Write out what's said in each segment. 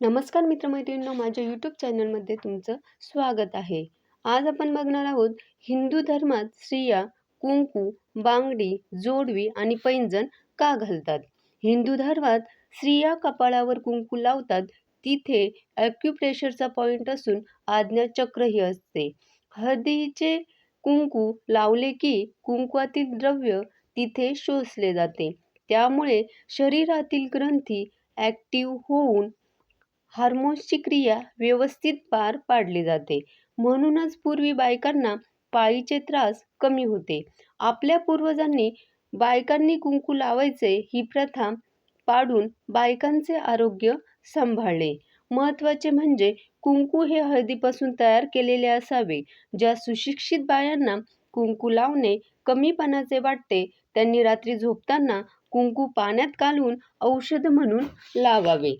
नमस्कार मित्रमैत्रिणींनो माझ्या यूट्यूब चॅनलमध्ये तुमचं स्वागत आहे. आज आपण बघणार आहोत हिंदू धर्मात स्त्रिया कुंकू बांगडी जोडवी आणि पैंजण का घालतात? हिंदू धर्मात स्त्रिया कपाळावर कुंकू लावतात तिथे ॲक्युप्रेशरचा पॉईंट असून आज्ञाचक्रही असते. हळदीचे कुंकू लावले की कुंकुवातील द्रव्य तिथे शोषले जाते. त्यामुळे शरीरातील ग्रंथी ॲक्टिव्ह होऊन हार्मोन्सची क्रिया व्यवस्थित पार पाडली जाते. म्हणूनच पूर्वी बायकांना पाळीचे त्रास कमी होते. आपल्या पूर्वजांनी बायकांनी कुंकू लावायचे ही प्रथा पाडून बायकांचे आरोग्य सांभाळले. महत्त्वाचे म्हणजे कुंकू हे हळदीपासून तयार केलेले असावे. ज्या सुशिक्षित बायांना कुंकू लावणे कमीपणाचे वाटते त्यांनी रात्री झोपताना कुंकू पाण्यात घालून औषध म्हणून लावावे.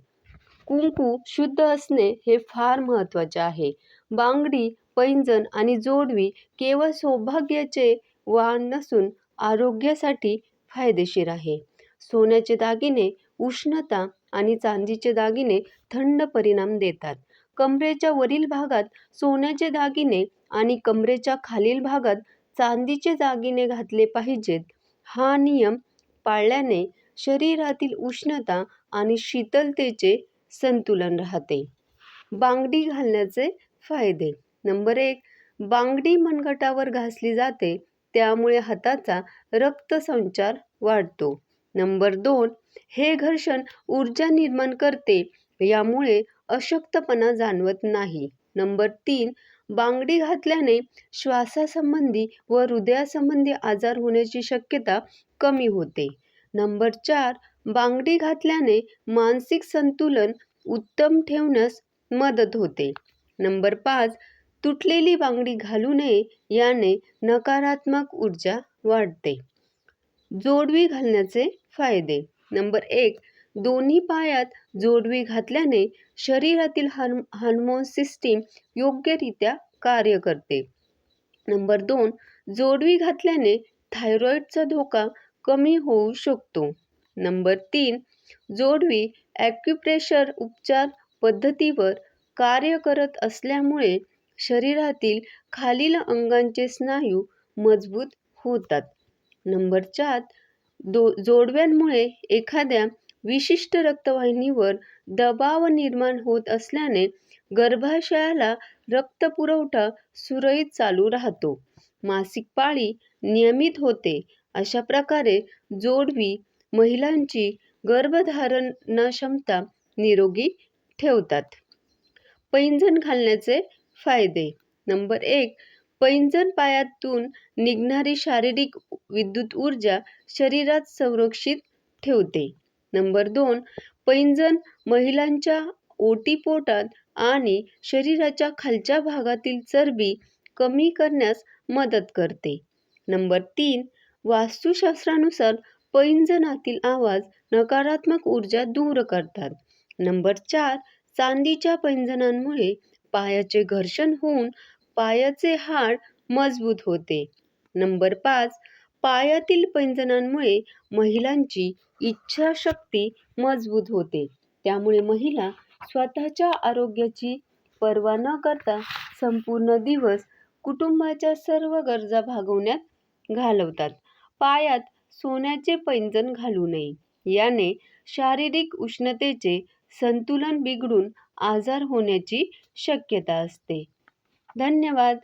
कुंकू शुद्ध असणे हे फार महत्त्वाचे आहे. बांगडी पैंजण आणि जोडवी केवळ सौभाग्याचे वाण नसून आरोग्यासाठी फायदेशीर आहे. सोन्याचे दागिने उष्णता आणि चांदीचे दागिने थंड परिणाम देतात. कमरेच्या वरील भागात सोन्याचे दागिने आणि कमरेच्या खालील भागात चांदीचे दागिने घातले पाहिजेत. हा नियम पाळल्याने शरीरातील उष्णता आणि शीतलतेचे संतुलन राहते. बांगडी घालण्याचे फायदे. नंबर एक बांगडी मनगटावर घासली जाते त्यामुळे हाताचा रक्तसंचार वाढतो. नंबर दोन हे घर्षण ऊर्जा निर्माण करते यामुळे अशक्तपणा जाणवत नाही. नंबर तीन बांगडी घातल्याने श्वासासंबंधी व हृदयासंबंधी आजार होण्याची शक्यता कमी होते. नंबर चार बांगडी घातल्याने मानसिक संतुलन उत्तम ठेवण्यास मदत होते. नंबर पाच तुटलेली बांगडी घालू नये याने नकारात्मक ऊर्जा वाढते. जोडवी घालण्याचे फायदे. नंबर एक दोन्ही पायात जोडवी घातल्याने शरीरातील हार्म हार्मोन सिस्टीम योग्यरित्या कार्य करते. नंबर दोन जोडवी घातल्याने थायरॉईडचा धोका कमी होऊ शकतो. नंबर तीन जोडवी ॲक्युप्रेशर उपचार पद्धतीवर कार्य करत असल्यामुळे शरीरातील खालील अंगांचे स्नायू मजबूत होतात. नंबर चार दो जोडव्यांमुळे एखाद्या विशिष्ट रक्तवाहिनीवर दबाव निर्माण होत असल्याने गर्भाशयाला रक्तपुरवठा सुरळीत चालू राहतो. मासिक पाळी नियमित होते. अशा प्रकारे जोडवी महिलांची गर्भधारणक्षमता निरोगी ठेवतात. पैंजण घालण्याचे फायदे. नंबर एक पैंजण पायातून निघणारी शारीरिक विद्युत ऊर्जा शरीरात संरक्षित ठेवते. नंबर दोन पैंजण महिलांच्या ओटीपोटात आणि शरीराच्या खालच्या भागातील चरबी कमी करण्यास मदत करते. नंबर तीन वास्तुशास्त्रानुसार पैंजणातील आवाज नकारात्मक ऊर्जा दूर करतात. नंबर चार चांदीच्या पैंजणांमुळे पायाचे घर्षण होऊन पायाचे हाड मजबूत होते. नंबर पाच पायातील पैंजणांमुळे महिलांची इच्छाशक्ती मजबूत होते. त्यामुळे महिला स्वतःच्या आरोग्याची पर्वा न करता संपूर्ण दिवस कुटुंबाच्या सर्व गरजा भागवण्यात घालवतात. पायात सोन्याचे पैंजण घालू नये. याने शारीरिक उष्णतेचे संतुलन बिघडून आजार होण्याची शक्यता असते. धन्यवाद.